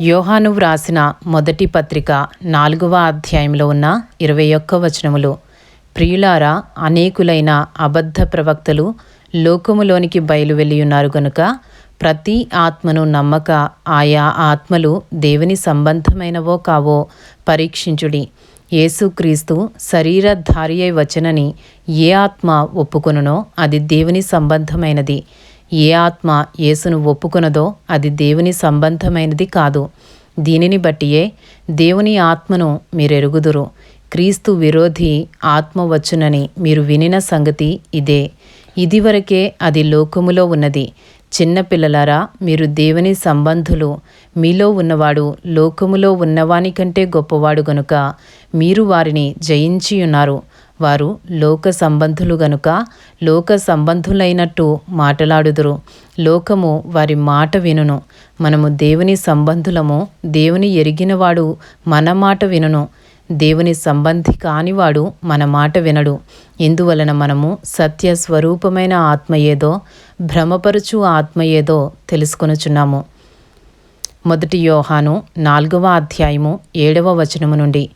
యోహాను వ్రాసిన మొదటి పత్రిక నాలుగవ అధ్యాయంలో ఉన్న ఇరవై ఒక్క వచనములు. ప్రియులారా అనేకులైన అబద్ధ ప్రవక్తలు లోకములోనికి బయలు ఉన్నారు గనుక ప్రతి ఆత్మను నమ్మక ఆయా ఆత్మలు దేవుని సంబంధమైనవో కావో పరీక్షించుడి. యేసుక్రీస్తు శరీరధారి అయి వచ్చనని ఏ ఆత్మ ఒప్పుకొనునో అది దేవుని సంబంధమైనది. ఏ ఆత్మ యేసును ఒప్పుకొనదో అది దేవుని సంబంధమైనది కాదు. దీనిని బట్టియే దేవుని ఆత్మను మీరెరుగుదురు. క్రీస్తు విరోధి ఆత్మ వచ్చునని మీరు వినిన సంగతి ఇదే. ఇదివరకే అది లోకములో ఉన్నది. చిన్నపిల్లలారా మీరు దేవుని సంబంధులు. మీలో ఉన్నవాడు లోకములో ఉన్నవాని కంటే గొప్పవాడు గనుక మీరు వారిని జయించి ఉన్నారు వారు లోక సంబంధులు గనుక లోక సంబంధులైనట్టు మాటలాడుదురు. లోకము వారి మాట వినును. మనము దేవుని సంబంధులము దేవుని ఎరిగినవాడు మన మాట వినును. దేవుని సంబంధి కానివాడు మన మాట వినడు. ఇందువలన మనము సత్య స్వరూపమైన ఆత్మ ఏదో భ్రమపరుచు ఆత్మ ఏదో తెలుసుకొనుచున్నాము. మొదటి యోహాను నాలుగవ అధ్యాయము ఏడవ వచనము నుండి.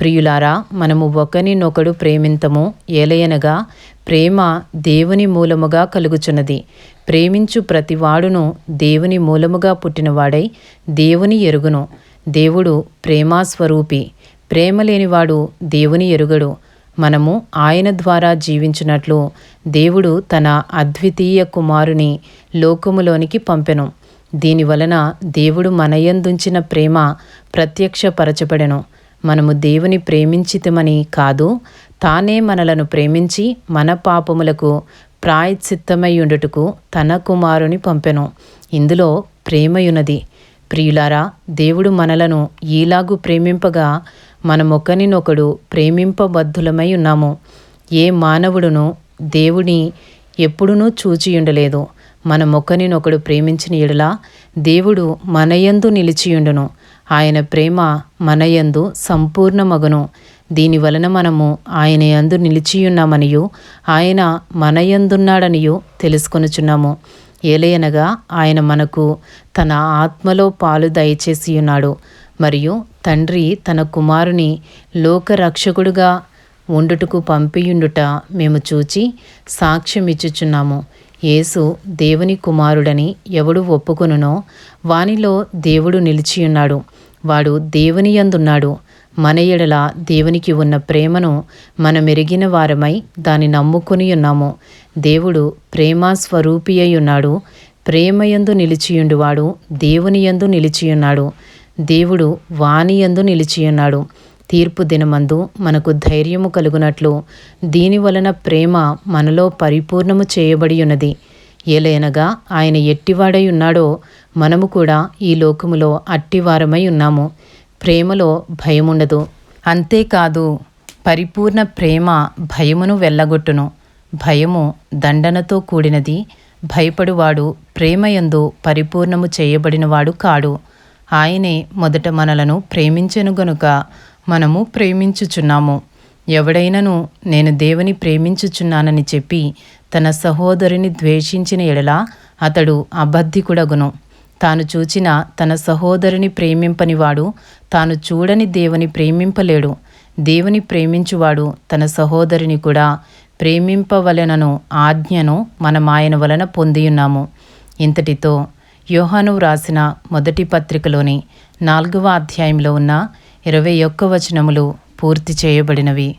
ప్రియులారా మనము ఒకరినొకడు ప్రేమింతము ఏలయనగా ప్రేమ దేవుని మూలముగా కలుగుచున్నది. ప్రేమించు ప్రతివాడును దేవుని మూలముగా పుట్టినవాడై దేవుని ఎరుగును. దేవుడు ప్రేమాస్వరూపి. ప్రేమ లేనివాడు దేవుని ఎరుగడు. మనము ఆయన ద్వారా జీవించినట్లు దేవుడు తన అద్వితీయ కుమారుని లోకములోనికి పంపెను. దీనివలన దేవుడు మనయందుంచిన ప్రేమ ప్రత్యక్షపరచబడెను. మనము దేవుని ప్రేమించితమని కాదు తానే మనలను ప్రేమించి మన పాపములకు ప్రాయశ్చిత్తమయ్యుండుటకు తన కుమారుని పంపెను. ఇందులో ప్రేమయున్నది. ప్రియులారా దేవుడు మనలను ఈలాగు ప్రేమింపగా మనమొకనినొకడు ప్రేమింపబద్ధులమై ఉన్నాము. ఏ మానవుడును దేవుని ఎప్పుడునూ చూచియుండలేదు మనమొకనినొకడు ప్రేమించిన ఎడలా దేవుడు మనయందు నిలిచియుండును. ఆయన ప్రేమ మనయందు సంపూర్ణమగును. దీనివలన మనము ఆయన యందు నిలిచియున్నామనియు ఆయన మనయందున్నాడనియు తెలుసుకొనుచున్నాము. ఏలయనగా ఆయన మనకు తన ఆత్మలో పాలు దయచేసి ఉన్నాడు మరియు తండ్రి తన కుమారుని లోకరక్షకుడుగా ఉండుటకు పంపియుండుట మేము చూచి సాక్ష్యమిచ్చుచున్నాము. యేసు దేవుని కుమారుడని ఎవడు ఒప్పుకొనునో వానిలో దేవుడు నిలిచియున్నాడు. వాడు దేవుని యందున్నాడు. మన ఎడల దేవునికి ఉన్న ప్రేమను మనమెరిగిన వారమై దాని నమ్ముకుని ఉన్నాము. దేవుడు ప్రేమ స్వరూపి అయి ఉన్నాడు ప్రేమయందు నిలిచియుండువాడు దేవుని యందు నిలిచియున్నాడు. దేవుడు వాణి యందు నిలిచియున్నాడు. తీర్పు దినమందు మనకు ధైర్యము కలుగునట్లు దీని వలన ప్రేమ మనలో పరిపూర్ణము చేయబడి ఉన్నది ఏలైనగా ఆయన ఎట్టివాడై ఉన్నాడో మనము కూడా ఈ లోకములో అట్టివారమై ఉన్నాము. ప్రేమలో భయముండదు. అంతేకాదు పరిపూర్ణ ప్రేమ భయమును వెళ్ళగొట్టును భయము దండనతో కూడినది. భయపడువాడు ప్రేమయందు పరిపూర్ణము చేయబడినవాడు కాడు. ఆయనే మొదట మనలను ప్రేమించెను గనుక మనము ప్రేమించుచున్నాము. ఎవడైనను నేను దేవుని ప్రేమించుచున్నానని చెప్పి తన సహోదరుని ద్వేషించిన ఎడల అతడు అబద్ధికుడగును. తాను చూచిన తన సహోదరుని ప్రేమింపనివాడు తాను చూడని దేవుని ప్రేమింపలేడు. దేవుని ప్రేమించువాడు తన సహోదరుని కూడా ప్రేమింపవలెనను ఆజ్ఞను మనమాయన ఆయన వలన పొందియున్నాము. ఇంతటితో యోహాను వ్రాసిన మొదటి పత్రికలోని నాలుగవ అధ్యాయంలో ఉన్న ఇరవై ఒక్క వచనములు పూర్తి చేయబడినవి.